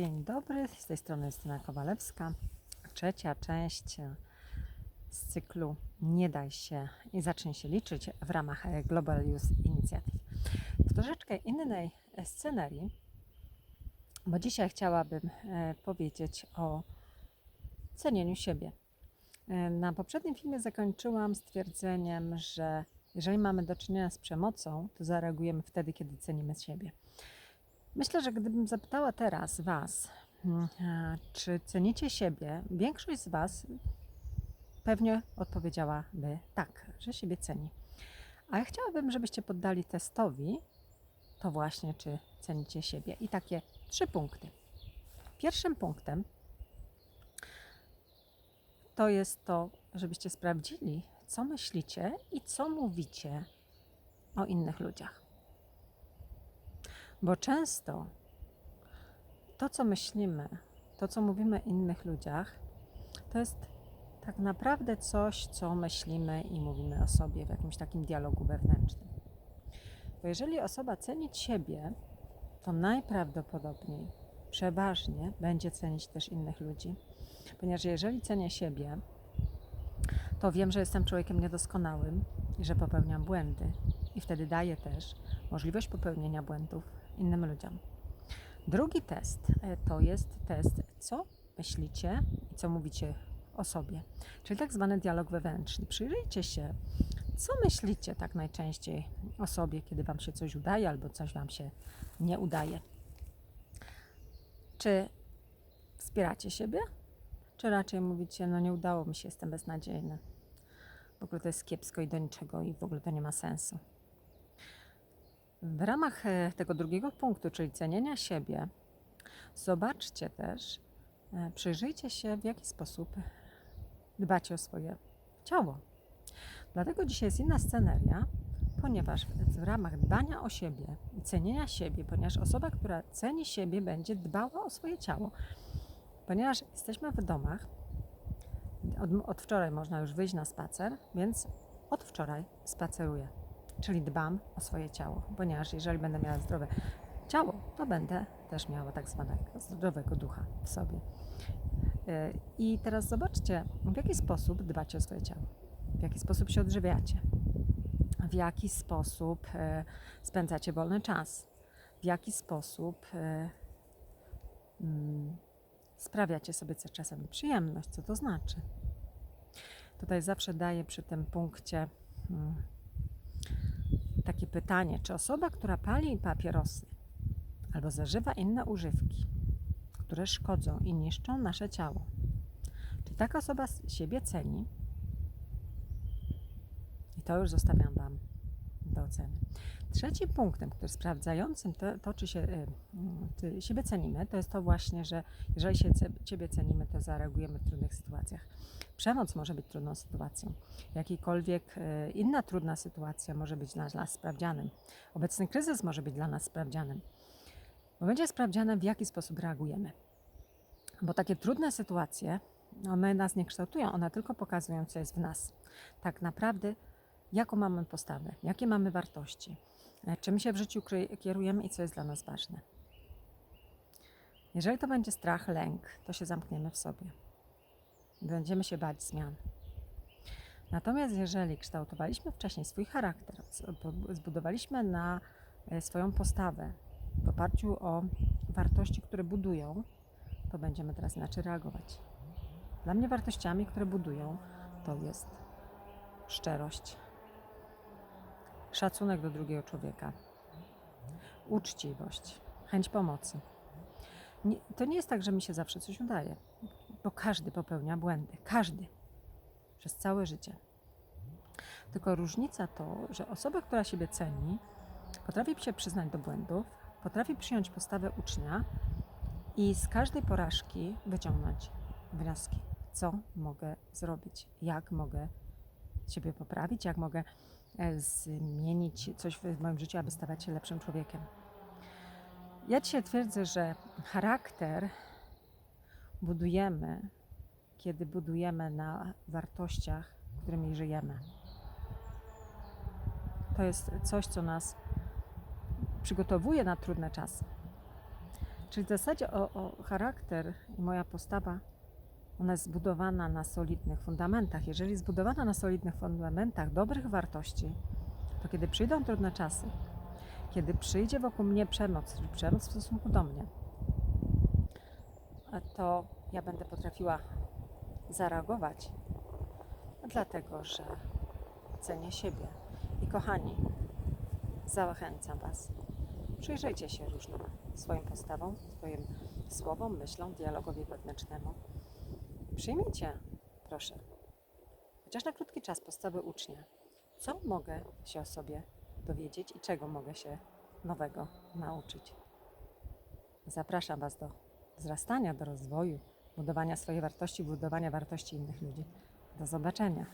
Dzień dobry, z tej strony Justyna Kowalewska. Trzecia część e, z cyklu Nie daj się i zacznij się liczyć w ramach e, Global Youth Initiative. W troszeczkę innej e, scenerii, bo dzisiaj chciałabym powiedzieć o cenieniu siebie. Na poprzednim filmie zakończyłam stwierdzeniem, że jeżeli mamy do czynienia z przemocą, to zareagujemy wtedy, kiedy cenimy siebie. Myślę, że gdybym zapytała teraz Was, e, czy cenicie siebie, większość z Was pewnie odpowiedziałaby tak, że siebie ceni. A ja chciałabym, żebyście poddali testowi to właśnie, czy cenicie siebie. I takie trzy punkty. Pierwszym punktem to jest to, żebyście sprawdzili, co myślicie i co mówicie o innych ludziach. Bo często to, co myślimy, to, co mówimy innych ludziach, to jest tak naprawdę coś, co myślimy i mówimy o sobie w jakimś takim dialogu wewnętrznym. Bo jeżeli osoba ceni siebie, to najprawdopodobniej, przeważnie będzie cenić też innych ludzi. Ponieważ jeżeli cenię siebie, to wiem, że jestem człowiekiem niedoskonałym i że popełniam błędy. I wtedy daję też możliwość popełnienia błędów innym ludziom. Drugi test e, to jest test, co myślicie i co mówicie o sobie, czyli tak zwany dialog wewnętrzny. Przyjrzyjcie się, co myślicie tak najczęściej o sobie, kiedy Wam się coś udaje albo coś Wam się nie udaje. Czy wspieracie siebie, czy raczej mówicie, no nie udało mi się, jestem beznadziejny. W ogóle to jest kiepsko i do niczego i w ogóle to nie ma sensu. W ramach e, tego drugiego punktu, czyli cenienia siebie, zobaczcie też, e, przyjrzyjcie się, w jaki sposób dbacie o swoje ciało. Dlatego dzisiaj jest inna sceneria, ponieważ w ramach dbania o siebie i cenienia siebie, ponieważ osoba, która ceni siebie, będzie dbała o swoje ciało. Ponieważ jesteśmy w domach, od, od wczoraj można już wyjść na spacer, więc od wczoraj spaceruję czyli dbam o swoje ciało, ponieważ jeżeli będę miała zdrowe ciało, to będę też miała tak zwanego zdrowego ducha w sobie. Yy, I teraz zobaczcie, w jaki sposób dbacie o swoje ciało, w jaki sposób się odżywiacie, w jaki sposób e, spędzacie wolny czas, w jaki sposób e, mm, sprawiacie sobie czasem przyjemność, co to znaczy. Tutaj zawsze daję przy tym punkcie mm, takie pytanie, czy osoba, która pali papierosy albo zażywa inne używki, które szkodzą i niszczą nasze ciało, czy taka osoba siebie ceni? I to już zostawiam Wam do oceny. Trzecim punktem, który sprawdzającym to, to czy się y, siebie cenimy, to jest to właśnie, że jeżeli się Ciebie cenimy, to zareagujemy w trudnych sytuacjach. Przemoc może być trudną sytuacją. Jakikolwiek y, inna trudna sytuacja może być dla nas sprawdzianem. Obecny kryzys może być dla nas sprawdzianem. Bo będzie sprawdzianem, w jaki sposób reagujemy. Bo takie trudne sytuacje, one nas nie kształtują, one tylko pokazują, co jest w nas. Tak naprawdę, jaką mamy postawę, jakie mamy wartości, e, czym się w życiu kierujemy i co jest dla nas ważne. Jeżeli to będzie strach, lęk, to się zamkniemy w sobie. Będziemy się bać zmian. Natomiast jeżeli kształtowaliśmy wcześniej swój charakter, zbudowaliśmy na e, swoją postawę w oparciu o wartości, które budują, to będziemy teraz inaczej reagować. Dla mnie wartościami, które budują, to jest szczerość, szacunek do drugiego człowieka, uczciwość, chęć pomocy. Nie, to nie jest tak, że mi się zawsze coś udaje, bo każdy popełnia błędy. Każdy. Przez całe życie. Tylko różnica to, że osoba, która siebie ceni, potrafi się przyznać do błędów, potrafi przyjąć postawę ucznia i z każdej porażki wyciągnąć wnioski. Co mogę zrobić? Jak mogę siebie poprawić? Jak mogę zmienić coś w moim życiu, aby stawać się lepszym człowiekiem? Ja dzisiaj twierdzę, że charakter budujemy, kiedy budujemy na wartościach, którymi żyjemy. To jest coś, co nas przygotowuje na trudne czasy. Czyli w zasadzie o, o charakter i moja postawa, ona jest zbudowana na solidnych fundamentach. Jeżeli zbudowana na solidnych fundamentach dobrych wartości, to kiedy przyjdą trudne czasy, kiedy przyjdzie wokół mnie przemoc, czyli przemoc w stosunku do mnie, to ja będę potrafiła zareagować, dlatego że cenię siebie. I kochani, zachęcam Was, przyjrzyjcie się różnym swoim postawom, swoim słowom, myślom, dialogowi wewnętrznemu. Przyjmijcie, proszę, chociaż na krótki czas postawy ucznia, co mogę się o sobie dowiedzieć i czego mogę się nowego nauczyć. Zapraszam Was do wzrastania, do rozwoju, budowania swojej wartości, budowania wartości innych ludzi. Do zobaczenia.